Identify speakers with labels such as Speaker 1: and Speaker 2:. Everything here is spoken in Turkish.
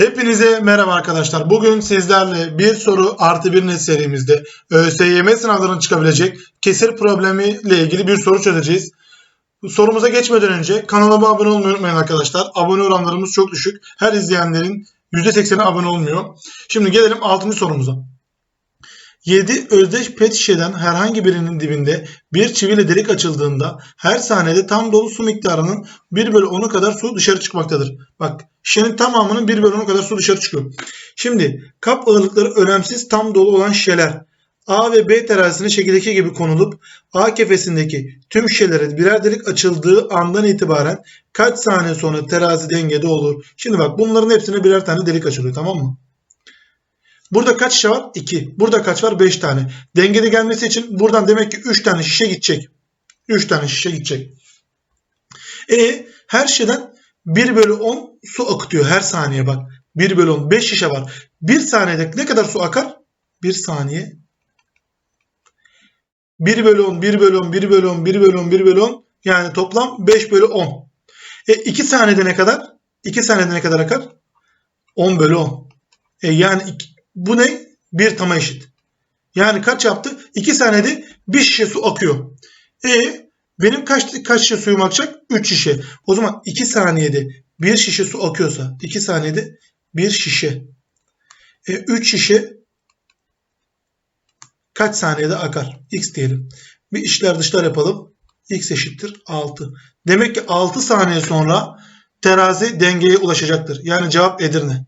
Speaker 1: Hepinize merhaba arkadaşlar. Bugün sizlerle bir soru artı bir net serimizde ÖSYM sınavlarının çıkabilecek kesir problemi ile ilgili bir soru çözeceğiz. Sorumuza geçmeden önce kanalıma abone olmayı unutmayın arkadaşlar. Abone oranlarımız çok düşük. Her izleyenlerin %80'i abone olmuyor. Şimdi gelelim 6. sorumuza. 7 özdeş pet şişeden herhangi birinin dibinde bir çiviyle delik açıldığında her saniyede tam dolu su miktarının 1 bölü 10'u kadar su dışarı çıkmaktadır. Bak şişenin tamamının 1 bölü 10'u kadar su dışarı çıkıyor. Şimdi kap ağırlıkları önemsiz tam dolu olan şişeler A ve B terazisine şekildeki gibi konulup A kefesindeki tüm şişelere birer delik açıldığı andan itibaren kaç saniye sonra terazi dengede olur? Şimdi bak bunların hepsine birer tane delik açılıyor tamam mı? Burada kaç şişe var? 2. Burada kaç var? 5 tane. Dengede gelmesi için buradan demek ki 3 tane şişe gidecek. 3 tane şişe gidecek. E her şişeden 1 bölü 10 su akıtıyor her saniye bak. 1 bölü 10. 5 şişe var. 1 saniyede ne kadar su akar? 1 saniye. 1 bölü 10, 1 bölü 10, 1 bölü 10, 1 bölü 10, 1 bölü 10. Yani toplam 5 bölü 10. E 2 saniyede ne kadar? 2 saniyede ne kadar akar? 10 bölü 10. E yani bu ne? Bir tama eşit. Yani kaç yaptı? 2 saniyede bir şişe su akıyor. E benim kaç kaç şişe suyum akacak? 3 şişe. O zaman 2 saniyede bir şişe su akıyorsa 2 saniyede bir şişe. E 3 şişe kaç saniyede akar? X diyelim. Bir işler dışlar yapalım. X eşittir 6. Demek ki 6 saniye sonra terazi dengeye ulaşacaktır. Yani cevap Edirne.